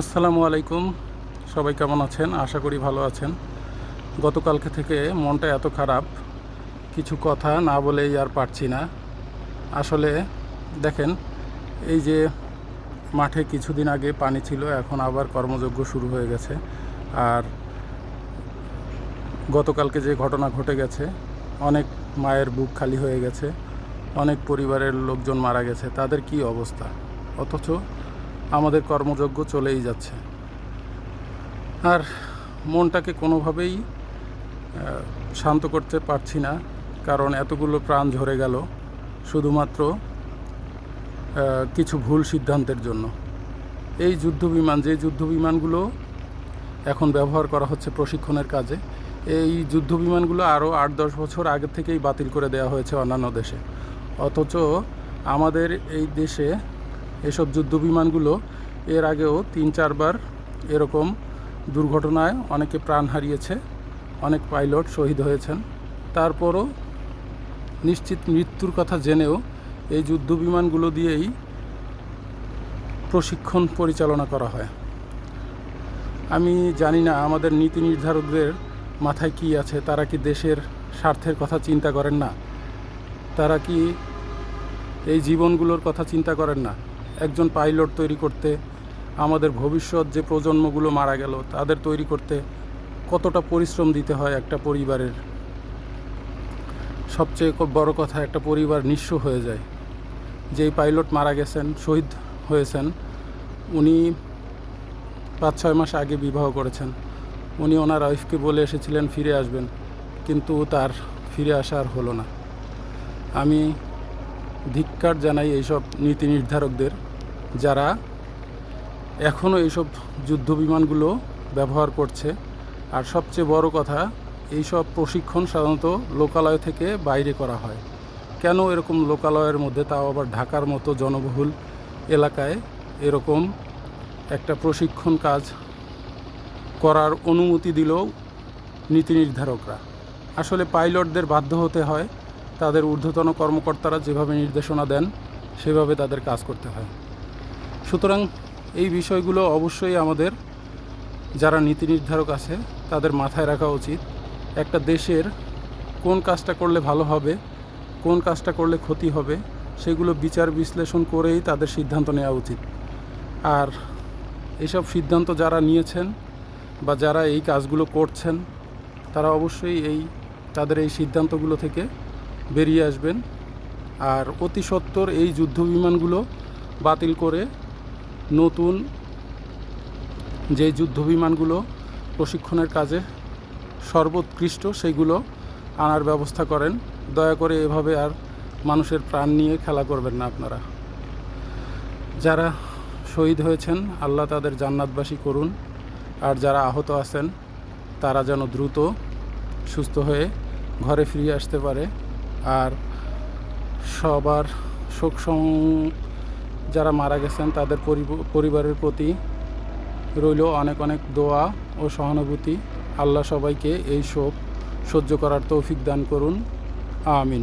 আসসালামু আলাইকুম। সবাই কেমন আছেন? আশা করি ভালো আছেন। গতকালকে থেকে মনটা এত খারাপ, কিছু কথা না বলেই আর পারছি না। আসলে দেখেন, এই যে মাঠে কিছুদিন আগে পানি ছিল, এখন আবার কর্মযজ্ঞ শুরু হয়ে গেছে। আর গতকালকে যে ঘটনা ঘটে গেছে, অনেক মায়ের বুক খালি হয়ে গেছে, অনেক পরিবারের লোকজন মারা গেছে, তাদের কি অবস্থা? অথচ আমাদের কর্মযজ্ঞ চলেই যাচ্ছে। আর মনটাকে কোনোভাবেই শান্ত করতে পারছি না, কারণ এতগুলো প্রাণ ঝরে গেল, শুধুমাত্র কিছু ভুল সিদ্ধান্তের জন্য। এই যুদ্ধ বিমান যে যুদ্ধ বিমানগুলো এখন ব্যবহার করা হচ্ছে প্রশিক্ষণের কাজে, এই যুদ্ধ বিমানগুলো আরও আট দশ বছর আগে থেকেই বাতিল করে দেওয়া হয়েছে অন্যান্য দেশে। অথচ আমাদের এই দেশে এসব যুদ্ধ বিমানগুলো এর আগেও তিন, চারবার এরকম দুর্ঘটনায় অনেকে প্রাণ হারিয়েছে, অনেক পাইলট শহীদ হয়েছেন। তারপরও নিশ্চিত মৃত্যুর কথা জেনেও এই যুদ্ধ বিমানগুলো দিয়েই প্রশিক্ষণ পরিচালনা করা হয়। আমি জানি না আমাদের নীতি নির্ধারকদের মাথায় কি আছে, তারা কি দেশের স্বার্থের কথা চিন্তা করেন না? তারা কি এই জীবনগুলোর কথা চিন্তা করেন না? একজন পাইলট তৈরি করতে, আমাদের ভবিষ্যৎ যে প্রজন্মগুলো মারা গেল, তাদের তৈরি করতে কতটা পরিশ্রম দিতে হয় একটা পরিবারের? সবচেয়ে বড় কথা, একটা পরিবার নিঃস্ব হয়ে যায়। যেই পাইলট মারা গেছেন, শহীদ হয়েছেন, উনি পাঁচ ছয় মাস আগে বিবাহ করেছেন। উনি ওনার ওয়াইফকে বলে এসেছিলেন, ফিরে আসবেন। কিন্তু তার ফিরে আসা আর হলো না। আমি ধিক্কার জানাই এইসব নীতি নির্ধারকদের। যারা এখনও এইসব যুদ্ধ বিমানগুলো ব্যবহার করছে। আর সবচেয়ে বড় কথা, এইসব প্রশিক্ষণ সাধারণত লোকালয় থেকে বাইরে করা হয়। কেন এরকম লোকালয়ের মধ্যে? তাও আবার ঢাকার মতো জনবহুল এলাকায় এরকম একটা প্রশিক্ষণ কাজ করার অনুমতি দিল নীতি নির্ধারকরা। আসলে পাইলটদের বাধ্য হতে হয়, তাদের ঊর্ধ্বতন কর্মকর্তারা যেভাবে নির্দেশনা দেন, সেভাবে তাদের কাজ করতে হয়। সুতরাং এই বিষয়গুলো অবশ্যই আমাদের যারা নীতি নির্ধারক আছে, তাদের মাথায় রাখা উচিত একটা দেশের কোন কাজটা করলে ভালো হবে, কোন কাজটা করলে ক্ষতি হবে, সেগুলো বিচার বিশ্লেষণ করেই তাদের সিদ্ধান্ত নেওয়া উচিত। আর এসব সিদ্ধান্ত যারা নিয়েছেন বা যারা এই কাজগুলো করছেন, তারা অবশ্যই এই, তাদের এই সিদ্ধান্তগুলো থেকে বেরিয়ে আসবেন। আর অতি সত্বর এই যুদ্ধ বিমানগুলো বাতিল করে নতুন যে যুদ্ধ বিমানগুলো প্রশিক্ষণের কাজে সর্বোৎকৃষ্ট সেইগুলো আনার ব্যবস্থা করেন। দয়া করে এভাবে আর মানুষের প্রাণ নিয়ে খেলা করবেন না আপনারা। যারা শহীদ হয়েছেন, আল্লাহ তাদের জান্নাতবাসী করুন। আর যারা আহত আছেন, তারা যেন দ্রুত সুস্থ হয়ে ঘরে ফিরে আসতে পারে। আর সবার শোক যারা মারা গেছেন, তাদের পরিবারের প্রতি রইল অনেক অনেক দোয়া ও সহানুভূতি। আল্লাহ সবাইকে এই শোক সহ্য করার তৌফিক দান করুন। আমিন।